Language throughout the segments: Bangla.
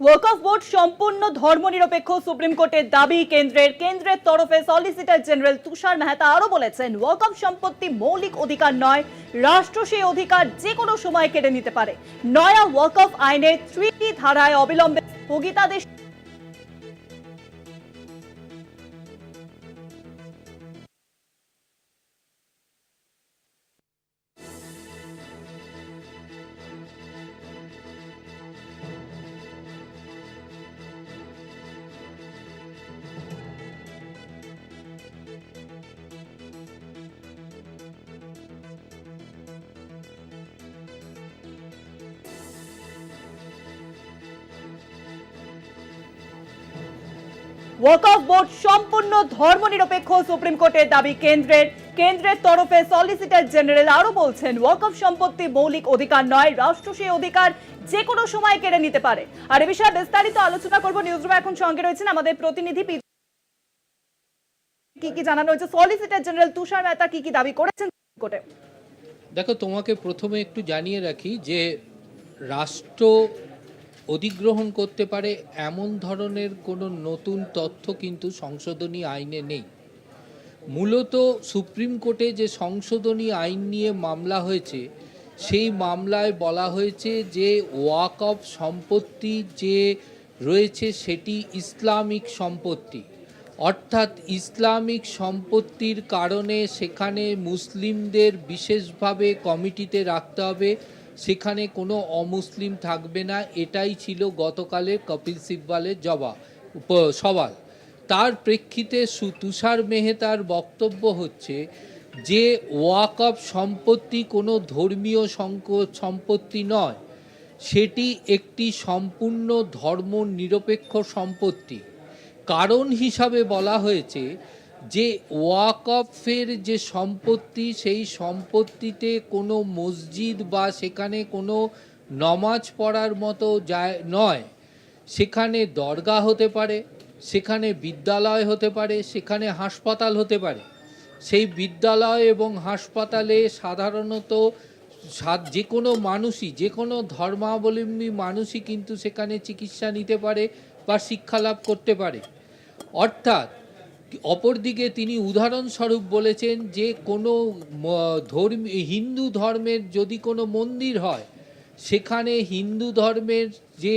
ওয়াকফ বোর্ড সম্পূর্ণ ধর্মনিরপেক্ষ সুপ্রিম কোর্টের দাবি কেন্দ্রের কেন্দ্রের তরফে সলিসিটর জেনারেল তুষার মেহতা আরও বলেছেন ওয়াকফ সম্পত্তি মৌলিক অধিকার নয়, রাষ্ট্র সেই অধিকার যে কোনো সময় কেটে নিতে পারে। নয়া ওয়াকফ আইনে ত্রিটি ধারায় অবিলম্বে স্থগিতাদেশ ওয়াকফ বোর্ড সম্পূর্ণ ধর্মনিরপেক্ষ সুপ্রিম কোর্টের দাবি কেন্দ্রের। কেন্দ্রের তরফে সলিসিটর জেনারেল আরও বলছেন ওয়াকফ সম্পত্তি মৌলিক অধিকার নয়, রাষ্ট্র সেই অধিকার যে কোনো সময় কেড়ে নিতে পারে। আর এ বিষয়ে বিস্তারিত আলোচনা করব নিউজরুমে এখন সঙ্গে রয়েছেন আমাদের প্রতিনিধি কি কি জানানো হয়েছে? সলিসিটর জেনারেল তুষার মেহতা কি কি দাবি করেছেন কোর্টে দেখো, তোমাকে প্রথমে একটু জানিয়ে রাখি যে রাষ্ট্র অধিগ্রহণ করতে পারে, এমন ধরনের কোনো নতুন তথ্য কিন্তু সংশোধনী আইনে নেই। মূলত সুপ্রিম কোর্টে যে সংশোধনী আইন নিয়ে মামলা হয়েছে, সেই মামলায় বলা হয়েছে যে ওয়াক অফ সম্পত্তি যে রয়েছে সেটি ইসলামিক সম্পত্তি। অর্থাৎ ইসলামিক সম্পত্তির কারণে সেখানে মুসলিমদের বিশেষভাবে কমিটিতে রাখতে হবে সেখানে কোনো অমুসলিম থাকবে না, এটাই ছিল গতকালের কপিল সিব্বালের উপ- সওয়াল। তার প্রেক্ষিতে তুষার মেহতার বক্তব্য হচ্ছে যে, ওয়াকফ সম্পত্তি কোনো ধর্মীয় সংক- সম্পত্তি নয়। সেটি একটি সম্পূর্ণ ধর্ম নিরপেক্ষ সম্পত্তি। কারণ হিসাবে বলা হয়েছে যে ওয়াকফের যে সম্পত্তি, সেই সম্পত্তিতে কোনো মসজিদ বা সেখানে কোনো নমাজ পড়ার মতো যায়, নয়। সেখানে দরগা হতে পারে, সেখানে বিদ্যালয় হতে পারে, সেখানে হাসপাতাল হতে পারে। সেই বিদ্যালয় এবং হাসপাতালে সাধারণত যে কোনো মানুষই, যে কোনো ধর্মাবলম্বী মানুষই কিন্তু সেখানে চিকিৎসা নিতে পারে বা শিক্ষা লাভ করতে পারে। অর্থাৎ অপরদিকে তিনি উদাহরণস্বরূপ বলেছেন যে কোনো ধর্ম, হিন্দু ধর্মের যদি কোনো মন্দির হয়, সেখানে হিন্দু ধর্মের যে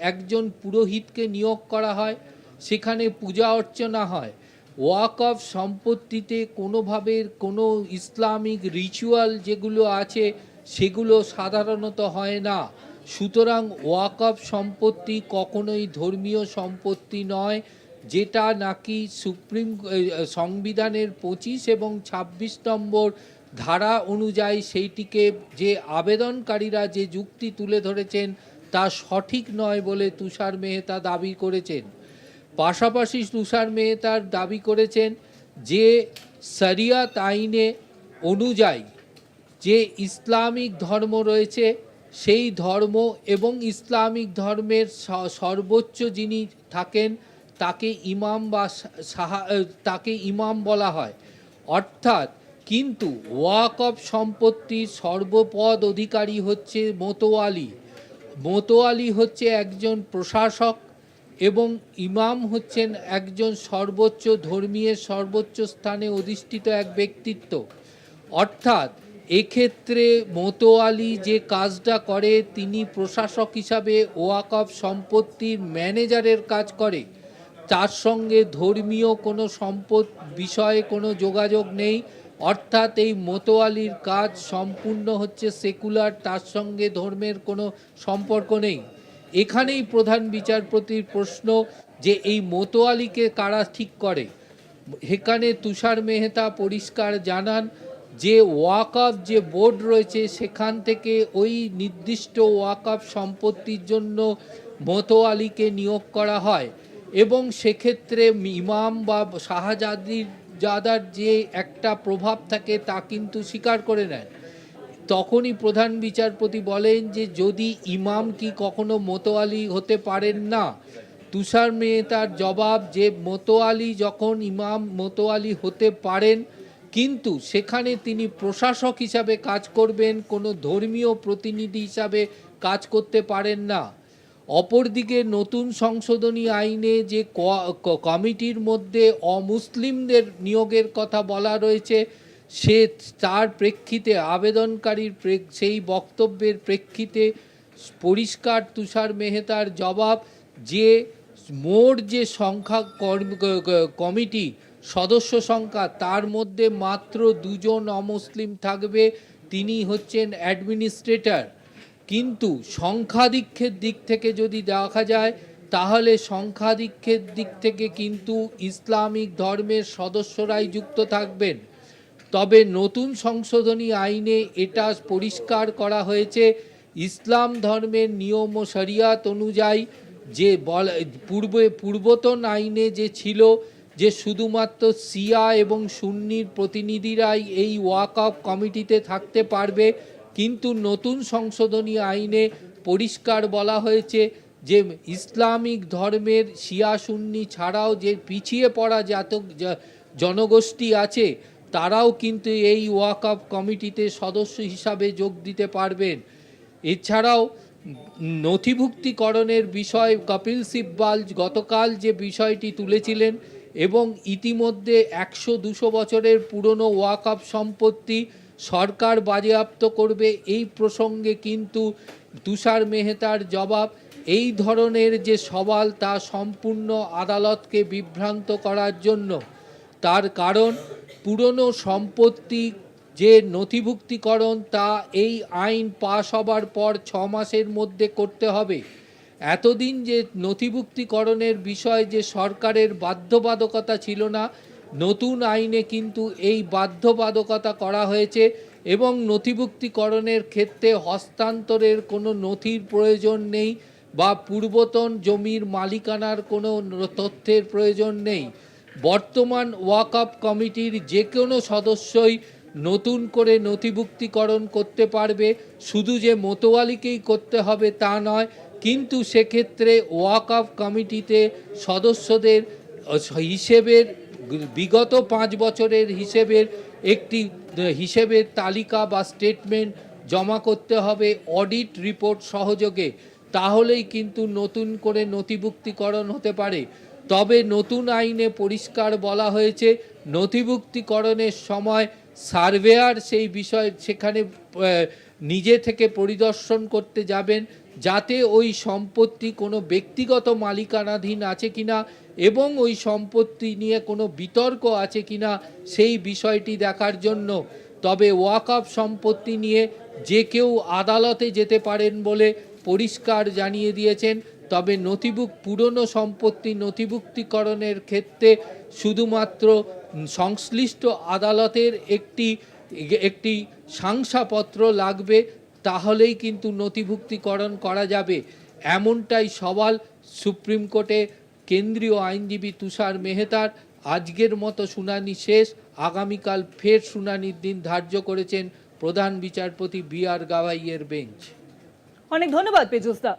একজন পুরোহিতকে নিয়োগ করা হয়, সেখানে পূজা অর্চনা হয়। ওয়াক অফ সম্পত্তিতে কোনোভাবে কোনো ইসলামিক রিচুয়াল যেগুলো আছে, সেগুলো সাধারণত হয় না। সুতরাং ওয়াক অফ সম্পত্তি কখনোই ধর্মীয় সম্পত্তি নয়। যেটা নাকি সুপ্রিম সংবিধানের পঁচিশ এবং ছাব্বিশ নম্বর ধারা অনুযায়ী সেইটিকে যে আবেদনকারীরা যে যুক্তি তুলে ধরেছেন তা সঠিক নয় বলে তুষার মেহতা দাবি করেছেন। পাশাপাশি তুষার মেহতার দাবি করেছেন যে সারিয়াত আইনে অনুযায়ী যে ইসলামিক ধর্ম রয়েছে, সেই ধর্ম এবং ইসলামিক ধর্মের সর্বোচ্চ যিনি থাকেন তাকে ইমাম বা সাহা তাকে ইমাম বলা হয়। অর্থাৎ কিন্তু ওয়াক অফ সম্পত্তির সর্বপদ অধিকারী হচ্ছে মোতোয়ালি। মোতোয়ালি হচ্ছে একজন প্রশাসক এবং ইমাম হচ্ছেন একজন সর্বোচ্চ ধর্মীয় সর্বোচ্চ স্থানে অধিষ্ঠিত এক ব্যক্তিত্ব। অর্থাৎ এক্ষেত্রে মোতোয়ালি যে কাজটা করে, তিনি প্রশাসক হিসাবে ওয়াকফ সম্পত্তির ম্যানেজারের কাজ করে। তার সঙ্গে ধর্মীয় কোনো সম্পদ বিষয়ে কোনো যোগাযোগ নেই, অর্থাৎ এই মোতোয়ালির কাজ সম্পূর্ণ হচ্ছে সেকুলার, তার সঙ্গে ধর্মের কোনো সম্পর্ক নেই। এখানেই প্রধান বিচারপতির প্রশ্ন যে এই মোতোয়ালিকে কারা ঠিক করে? এখানে তুষার মেহতা পরিষ্কার জানান যে ওয়াকফ যে বোর্ড রয়েছে, সেখান থেকে ওই নির্দিষ্ট ওয়াকফ সম্পত্তির জন্য মোতোয়ালিকে নিয়োগ করা হয়। এবং সেক্ষেত্রে ইমাম বা শাহজাদির জাদার যে একটা প্রভাব থাকে তা কিন্তু স্বীকার করে নেন। তখনই প্রধান বিচারপতি বলেন যে, যদি ইমাম কি কখনো মোতোয়ালি হতে পারেন না? তুষার মেহতার জবাব যে, মোতোয়ালি যখন ইমাম মোতোয়ালি হতে পারেন, কিন্তু সেখানে তিনি প্রশাসক হিসাবে কাজ করবেন, কোনো ধর্মীয় প্রতিনিধি হিসাবে কাজ করতে পারেন না। অপরদিকে নতুন সংশোধনী আইনে যে কমিটির মধ্যে অমুসলিমদের নিয়োগের কথা বলা রয়েছে, সে তার প্রেক্ষিতে আবেদনকারীর সেই বক্তব্যের প্রেক্ষিতে পরিষ্কার তুষার মেহতার জবাব যে মোট যে সংখ্যা কমিটি সদস্য সংখ্যা, তার মধ্যে মাত্র দুজন অমুসলিম থাকবে। তিনি হচ্ছেন অ্যাডমিনিস্ট্রেটর। কিন্তু সংখ্যাধিক্যের দিক থেকে যদি দেখা যায়, তাহলে সংখ্যাধিক্যের দিক থেকে কিন্তু ইসলামিক ধর্মের সদস্যরাই যুক্ত থাকবেন। তবে নতুন সংশোধনী আইনে এটা পরিষ্কার করা হয়েছে, ইসলাম ধর্মের নিয়ম ও শরিয়াত অনুযায়ী যে বল, পূর্বে পূর্বতন আইনে যে ছিল, যে শুধুমাত্র সিয়া এবং সুন্নির প্রতিনিধিরাই এই ওয়াকআপ কমিটিতে থাকতে পারবে কিন্তু নতুন সংশোধনী আইনে পরিষ্কার বলা হয়েছে যে ইসলামিক ধর্মের শিয়া সুন্নি ছাড়াও যে পিছিয়ে পড়া জাতক জনগোষ্ঠী আছে, তারাও কিন্তু এই ওয়াকআপ কমিটিতে সদস্য হিসাবে যোগ দিতে পারবেন। এছাড়াও নথিভুক্তিকরণের বিষয় কপিল সিব্বাল গতকাল যে বিষয়টি তুলেছিলেন এবং ইতিমধ্যে একশো দুশো বছরের পুরনো ওয়াকআপ সম্পত্তি সরকার বাজেয়াপ্ত করবে এই প্রসঙ্গে কিন্তু তুষার মেহতার জবাব, এই ধরনের যে সওয়াল তা সম্পূর্ণ আদালতকে বিভ্রান্ত করার জন্য। তার কারণ, পুরনো সম্পত্তি যে নথিভুক্তিকরণ তা এই আইন পাশ হবার পর ছ মাসের মধ্যে করতে হবে। এতদিন যে নথিভুক্তিকরণের বিষয় যে সরকারের বাধ্যবাধকতা ছিল না নতুন আইনে কিন্তু এই বাধ্যবাধকতা করা হয়েছে এবং নথিভুক্তিকরণের ক্ষেত্রে হস্তান্তরের কোনো নথির প্রয়োজন নেই বা পূর্বতন জমির মালিকানার কোনো তথ্যের প্রয়োজন নেই। বর্তমান ওয়াকআপ কমিটির যে কোনো সদস্যই নতুন করে নথিভুক্তিকরণ করতে পারবে। শুধু যে মোতোয়ালিকেই করতে হবে তা নয়, কিন্তু সেক্ষেত্রে ওয়াকআপ কমিটিতে সদস্যদের হিসেবের বিগত পাঁচ বছরের হিসেবের একটি হিসেবের তালিকা বা স্টেটমেন্ট জমা করতে হবে অডিট রিপোর্ট সহযোগে। তাহলেই কিন্তু নতুন করে নথিভুক্তিকরণ হতে পারে। তবে নতুন আইনে পরিষ্কার বলা হয়েছে, নথিভুক্তিকরণের সময় সার্ভেয়ার সেই বিষয় সেখানে নিজে থেকে পরিদর্শন করতে যাবেন। যাতে ওই সম্পত্তি কোনো ব্যক্তিগত মালিকানাধীন আছে কিনা এবং ওই সম্পত্তি নিয়ে কোনো বিতর্ক আছে কিনা সেই বিষয়টি দেখার জন্য তবে ওয়াকআপ সম্পত্তি নিয়ে যে কেউ আদালতে যেতে পারেন বলে পরিষ্কার জানিয়ে দিয়েছেন। তবে নথিভুক, পুরনো সম্পত্তি নথিভুক্তিকরণের ক্ষেত্রে শুধুমাত্র সংশ্লিষ্ট আদালতের একটি একটি শংসাপত্র লাগবে। তাহলেই কিন্তু নথিভুক্তিকরণ করা যাবে। এমনটাই সওয়াল সুপ্রিম কোর্টে কেন্দ্রীয় আইনজীবী তুষার মেহতার। আজকের মতো শুনানি শেষ। আগামীকাল ফের শুনানির দিন ধার্য করেছেন প্রধান বিচারপতি বি আর গাভাইয়ের বেঞ্চ। অনেক ধন্যবাদ পেজুসদা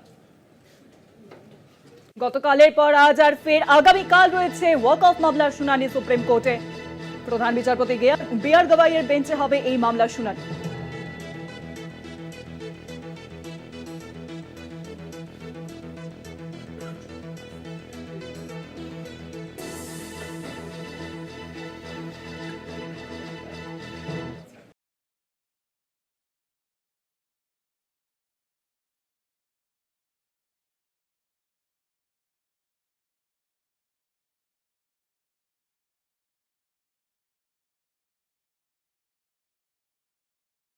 গতকালের পর আজ আর ফের আগামীকাল রয়েছে ওয়াক অফ মামলার শুনানি সুপ্রিম কোর্টে। প্রধান বিচারপতি বি আর বেঞ্চে হবে এই মামলার শুনানি।